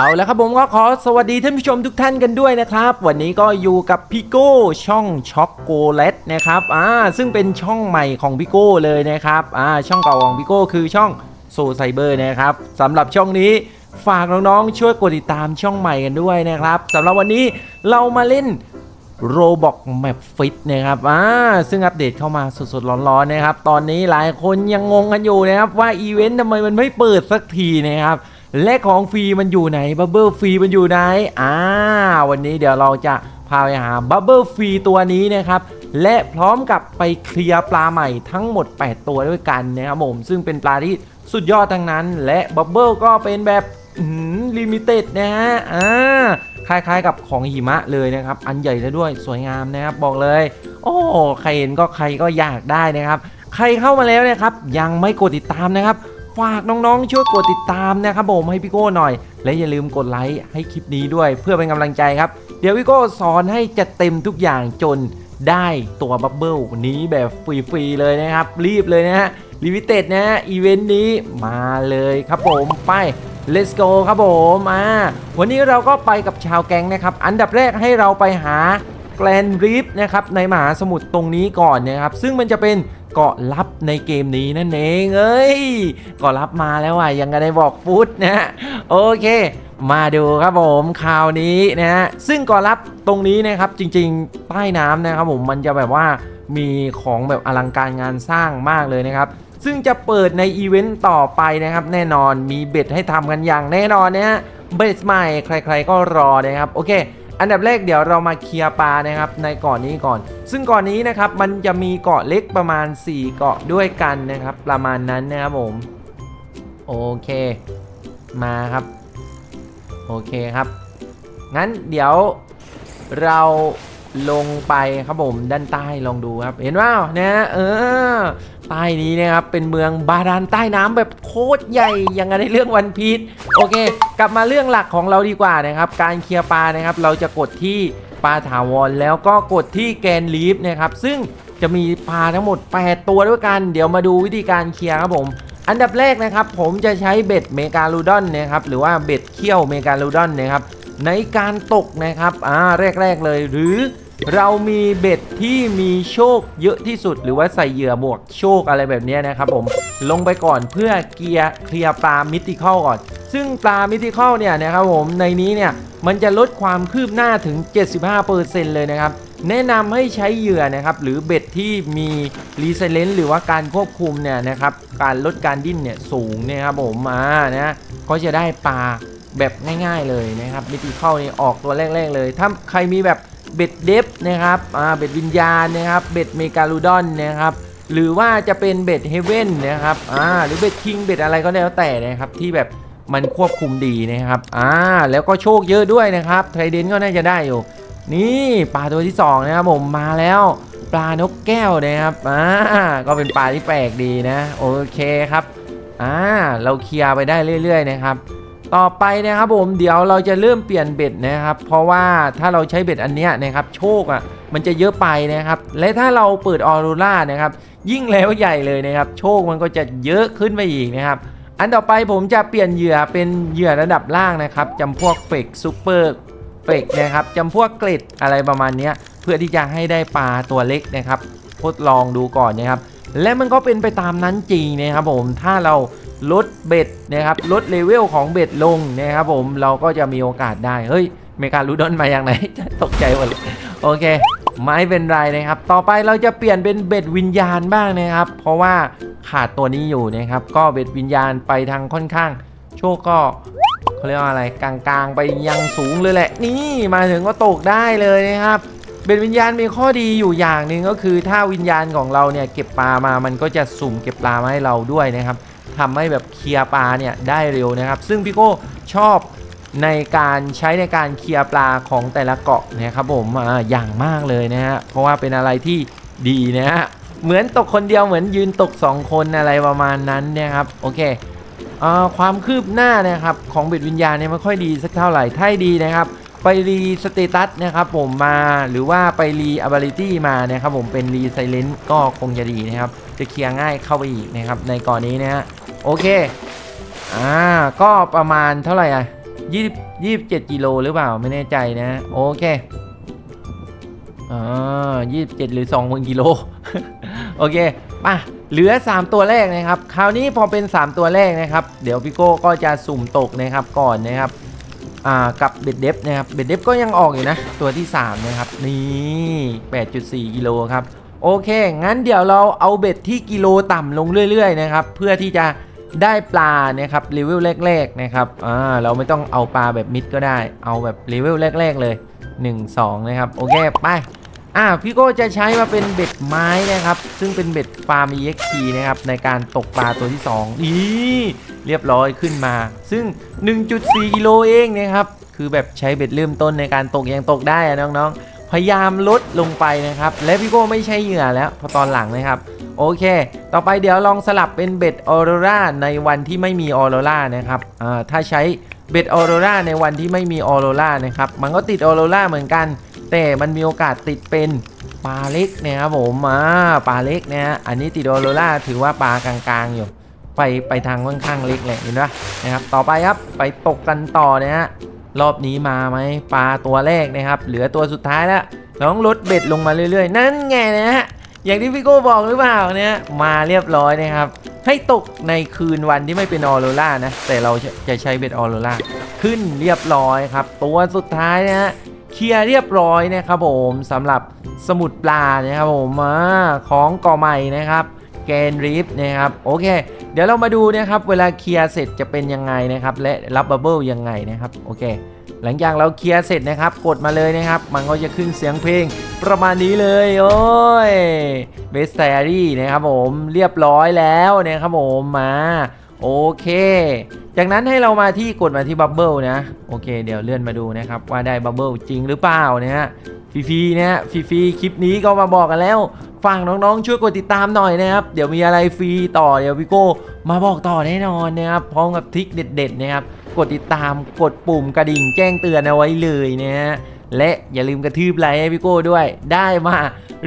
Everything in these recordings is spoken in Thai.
เอาล้วครับผมก็ขอสวัสดีท่านผู้ชมทุกท่านกันด้วยนะครับ วันนี้ก็อยู่กับพี่โก้ช่องช็อกโกแลตนะครับอ่าซึ่งเป็นช่องใหม่ของพี่โก้เลยนะครับอ่าช่องเก่าของพี่โก้คือช่องโซไซเบอร์นะครับสำหรับช่องนี้ฝากน้องๆช่วยกดติดตามช่องใหม่กันด้วยนะครับสำหรับวันนี้เรามาเล่นโรบอกแมปฟิตนะครับอ่าซึ่งอัปเดตเข้ามาสดๆร้อนๆนะครับ ตอนนี้หลายคนยังงงกันอยู่นะครับว่าอีเวนต์ทำไมมันไม่เปิดสักทีนะครับ และของฟรีมันอยู่ไหนบับเบิลฟรีมันอยู่ไหนอ่าวันนี้เดี๋ยวเราจะพาไปหาบับเบิลฟรีตัวนี้นะครับและพร้อมกับไปเคลียร์ปลาใหม่ทั้งหมด 8 ตัวด้วยกันนะครับผมซึ่งเป็นปลาที่สุดยอดทั้งนั้น และบับเบิลก็เป็นแบบลิมิเต็ดนะฮะอ่าคล้ายๆกับของหิมะเลยนะครับ อันใหญ่แล้วด้วยสวยงามนะครับบอกเลย โอ้ใครเห็นก็ใครก็อยากได้นะครับ ใครเข้ามาแล้วนะครับ ยังไม่กดติดตามนะครับ ฝากน้องๆ ช่วยกดติดตามนะครับผมให้พี่โก้หน่อย และอย่าลืมกดไลค์ให้คลิปนี้ด้วยเพื่อเป็นกำลังใจครับ เดี๋ยวพี่โก้สอนให้จัดเต็มทุกอย่างจนได้ตัวบับเบิลนี้แบบฟรีๆเลยนะครับ รีบเลยนะฮะลิมิเต็ดนะฮะอีเวนต์นี้มาเลยครับผมไป let's go ครับผมมาวันนี้เราก็ไปกับชาวแก๊งนะครับ อันดับแรกให้เราไปหาแกลนรีฟนะครับในมหาสมุทรตรงนี้ก่อนนะครับ ซึ่งมันจะเป็น เกาะลับในเกมนี้นั่นเองเอ้ยเกาะลับมาแล้วว่ะยังไงได้บอกฟุตนะฮะโอเค มาดูครับผมคราวนี้นะฮะซึ่งเกาะลับตรงนี้นะครับจริงๆใต้น้ำนะครับผมมันจะแบบว่ามีของแบบอลังการงานสร้างมากเลยนะครับซึ่งจะเปิดในอีเวนต์ต่อไปนะครับ แน่นอนมีเบ็ดให้ทำกันอย่างแน่นอนนะฮะเบ็ดใหม่ใครๆก็รอนะครับ โอเค อันดับแรกเดี๋ยวเรามาเคลียร์ปลานะครับในเกาะนนี้ก่อน ซึ่งเกาะนนี้นะครับมันจะมีเกาะเล็กประมาณ 4 เกาะด้วยกันนะครับ ประมาณนั้นนะครับผม โอเค มาครับ โอเคครับ งั้นเดี๋ยวเรา ลงไปครับผมด้านใต้ลองดูครับ เห็นว่านะเออใต้นี้นะครับเป็นเมืองบาดาลใต้น้ำแบบโคตรใหญ่อย่างในเรื่องวันพีชโอเค กลับมาเรื่องหลักของเราดีกว่านะครับ การเคลียร์ปลานะครับ เราจะกดที่ปลาถาวรแล้วก็กดที่แกนลีฟนะครับ ซึ่งจะมีปลาทั้งหมด 8 ตัวด้วยกัน เดี๋ยวมาดูวิธีการเคลียร์ครับผม อันดับแรกนะครับ ผมจะใช้เบ็ดเมกาลูดอนนะครับหรือว่าเบ็ดเขี้ยวเมกาลูดอนนะครับในการตกนะครับอ่าแรก ๆ เลยหรือ เรามีเบ็ดที่มีโชคเยอะที่สุด หรือว่าใส่เหยื่อหมวกโชคอะไรแบบนี้นะครับผมลงไปก่อนเพื่อเกียร์เคลียร์ปลามิติเข้าก่อน ซึ่งปลามิติเข้าเนี่ยนะครับผมในนี้เนี่ยมันจะลดความคืบหน้าถึง 75%เลยนะครับแนะนำให้ใช้เหยื่อนะครับหรือเบ็ดที่มีรีเซเลนต์หรือว่าการควบคุมเนี่ยนะครับการลดการดิ้นเนี่ยสูงเนะครับผมมานะก็จะได้ปลาแบบง่าย ๆเลยนะครับมิติเข้านี่ออกตัวแรก ๆ เลย ถ้าใครมีแบบ เบ็ดเดฟนะครับอ่าเบ็ดวิญญาณนะครับเบ็ดเมกาลูดอนนะครับหรือว่าจะเป็นเบ็ดเฮเว่นนะครับอ่าหรือเบ็ดคิงเบ็ดอะไรก็แล้วแต่นะครับที่แบบมันควบคุมดีนะครับอ่าแล้วก็โชคเยอะด้วยนะครับไทรเดนก็น่าจะได้อยู่ นี่ปลาตัวที่สองนะครับผมมาแล้วปลานกแก้วนะครับอ่าก็เป็นปลาที่แปลกดีนะ โอเคครับอ่าเราเคลียร์ไปได้เรื่อย ๆ นะครับ ต่อไปนะครับผมเดี๋ยวเราจะเริ่มเปลี่ยนเบ็ดนะครับ เพราะว่าถ้าเราใช้เบ็ดอันเนี้ยนะครับโชคอะมันจะเยอะไปนะครับ และถ้าเราเปิดออโรรานะครับยิ่งแล้วใหญ่เลยนะครับ โชคมันก็จะเยอะขึ้นไปอีกนะครับ อันต่อไปผมจะเปลี่ยนเหยื่อเป็นเหยื่อระดับล่างนะครับจำพวกเฟกซูเปอร์เฟกนะครับจำพวกเกล็ดอะไรประมาณเนี้ยเพื่อที่จะให้ได้ปลาตัวเล็กนะครับทดลองดูก่อนนะครับ และมันก็เป็นไปตามนั้นจริงนะครับผมถ้าเรา ลดเบ็ดนะครับลดเลเวลของเบ็ดลงนะครับผมเราก็จะมีโอกาสได้ เฮ้ยเมกาลูดอนมาอย่างไหน ตกใจหมดเลยโอเค ไม่เป็นไรนะครับ ต่อไปเราจะเปลี่ยนเป็นเบ็ดวิญญาณบ้างนะครับ เพราะว่าขาดตัวนี้อยู่นะครับ ก็เบ็ดวิญญาณไปทางค่อนข้าง โชคก็เขาเรียกว่าอะไรกลางๆ ไปยังสูงเลยแหละ นี่มาถึงก็ตกได้เลยนะครับเบ็ดวิญญาณมีข้อดีอยู่อย่างหนึ่งก็คือถ้าวิญญาณของเราเนี่ยเก็บปลามามันก็จะสุ่มเก็บปลามาให้เราด้วยนะครับ ทำให้แบบเคลียร์ปลาเนี่ยได้เร็วนะครับ ซึ่งพี่โก้ชอบในการใช้ในการเคลียร์ปลาของแต่ละเกาะนะครับผมอ่าอย่างมากเลยนะฮะเพราะว่าเป็นอะไรที่ดีนะฮะเหมือนตกคนเดียวเหมือนยืนตก 2 คนอะไรประมาณนั้นเนะครับโอเคอความคืบหน้านะครับของเบ็ดวิญญาณเนี่ยไม่ค่อยดีสักเท่าไหร่ถ้าดีนะครับ ไปรีสเตตัสนะครับผมมาหรือว่าไปรีอ b บ l i t y มานะครับผมเป็นรีไซเลนต์ก็คงจะดีนะครับ จะเคลียร์ง่ายเข้าไปอีกนะครับในก่อนนี้นะฮะ โอเค อ่า ก็ประมาณเท่าไหร่อะยี่สิบยี่สิบเจ็ดกิโลหรือเปล่าไม่แน่ใจนะ โอเคอ่ายี่สิบเจ็ดหรือสองพันกิโล โอเคมาเหลือ 3 ตัวแรกนะครับ คราวนี้พอเป็น 3 ตัวแรกนะครับ เดี๋ยวพี่โก้ก็จะสุ่มตกนะครับก่อนนะครับอ่ากับเบ็ดเดฟนะครับเบ็ดเดฟก็ยังออกอยู่นะ ตัวที่ 3 นะครับ นี่8.4กิโลครับ โอเค งั้นเดี๋ยวเราเอาเบ็ดที่กิโลต่ำลงเรื่อย ๆ นะครับ เพื่อที่จะ ได้ปลานะครับเลเวลแรกๆนะครับอ่าเราไม่ต้องเอาปลาแบบมิดก็ได้ เอาแบบเลเวลแรกๆเลย 1 2 นะครับ โอเค ไปอ่าพี่โก้จะใช้มาเป็นเบ็ดไม้นะครับ ซึ่งเป็นเบ็ดฟาร์ม EXP นะครับ ในการตกปลาตัวที่2นี่เรียบร้อยขึ้นมา ซึ่ง 1.4กิโลเองนะครับ คือแบบใช้เบ็ดเริ่มต้นในการตกยังตกได้อะน้องๆ พยายามลดลงไปนะครับ และพี่โก้ไม่ใช้เหยื่อแล้วพอตอนหลังนะครับ โอเค ต่อไปเดี๋ยวลองสลับเป็นเบ็ดออโรราในวันที่ไม่มีออโรรานะครับอ่าถ้าใช้เบ็ดออโรราในวันที่ไม่มีออโรรานะครับ มันก็ติดออโรราเหมือนกัน แต่มันมีโอกาสติดเป็นปลาเล็กนะครับผมอ่าปลาเล็กนะฮะอันนี้ติดออโรราถือว่าปลากลางๆอยู่ไปไปทางค่อนข้างเล็กแหละเห็นปะนะครับ ต่อไปครับไปตกกันต่อนะฮะรอบนี้มาไหมปลาตัวแรกนะครับ เหลือตัวสุดท้ายแล้วน้องลดเบ็ดลงมาเรื่อยๆ นั่นไงนะฮะ อย่างที่พี่โก้บอกหรือเปล่าเนี่ยมาเรียบร้อยนะครับ ให้ตกในคืนวันที่ไม่เป็นออโรรานะ แต่เราจะจะใช้เบ็ดออโรราขึ้นเรียบร้อยครับ ตัวสุดท้ายนะฮะเคลียร์เรียบร้อยนะครับผมสำหรับสมุดปลานะครับผมของก่อใหม่นะครับแกนริฟนะครับโอเค เดี๋ยวเรามาดูนะครับเวลาเคลียร์เสร็จจะเป็นยังไงนะครับ และรับบับเบิลยังไงนะครับโอเค หลังจากเราเคลียร์เสร็จนะครับกดมาเลยนะครับ มันก็จะขึ้นเสียงเพลงประมาณนี้เลยโอ้ยเบสไ i รี่นะครับผมเรียบร้อยแล้วนะครับผมมาโอเค จากนั้นให้เรามาที่กดมาที่บับเบิลนะ โอเค เดี๋ยวเลื่อนมาดูนะครับว่าได้บับเบิลจริงหรือเปล่านะฮะฟรีๆนะฮะฟรีๆคลิปนี้ก็มาบอกกันแล้ว ฟังน้องๆ ช่วยกดติดตามหน่อยนะครับ เดี๋ยวมีอะไรฟรีต่อเดี๋ยวพี่โก้มาบอกต่อแน่นอนนะครับ พร้อมกับทริคเด็ด ๆ นะครับ กดติดตามกดปุ่มกระดิ่งแจ้งเตือนเอาไว้เลยนะฮะและอย่าลืมกระทืบไลค์ให้พี่โก้ด้วย ได้มา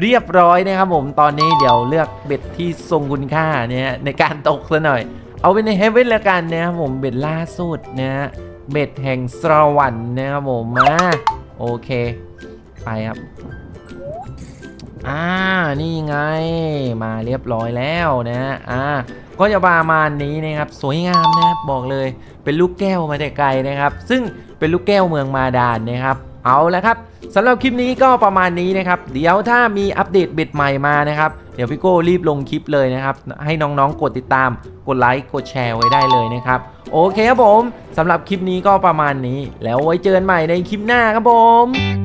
เรียบร้อยนะครับผมตอนนี้เดี๋ยวเลือกเบ็ดที่ทรงคุณค่าเนี่ยในการตกซะหน่อย เอาเป็นในเฮเว่นละกันนะครับผมเบ็ดล่าสุดนะฮะเบ็ดแห่งสวรรค์นะครับผมมาโอเค ไปครับ อ่านี่ไงมาเรียบร้อยแล้วนะฮะอ่าก็จะประมาณนี้นะครับ สวยงามนะครับบอกเลยเป็นลูกแก้วมาแต่ไกลนะครับ ซึ่งเป็นลูกแก้วเมืองมาดานนะครับ เอาละครับสำหรับคลิปนี้ก็ประมาณนี้นะครับ เดี๋ยวถ้ามีอัปเดตเบ็ดใหม่มานะครับ เดี๋ยวพี่โก้รีบลงคลิปเลยนะครับ ให้น้องๆกดติดตาม กดไลค์กดแชร์ไว้ได้เลยนะครับ โอเคครับผมสำหรับคลิปนี้ก็ประมาณนี้ แล้วไว้เจอกันใหม่ในคลิปหน้าครับผม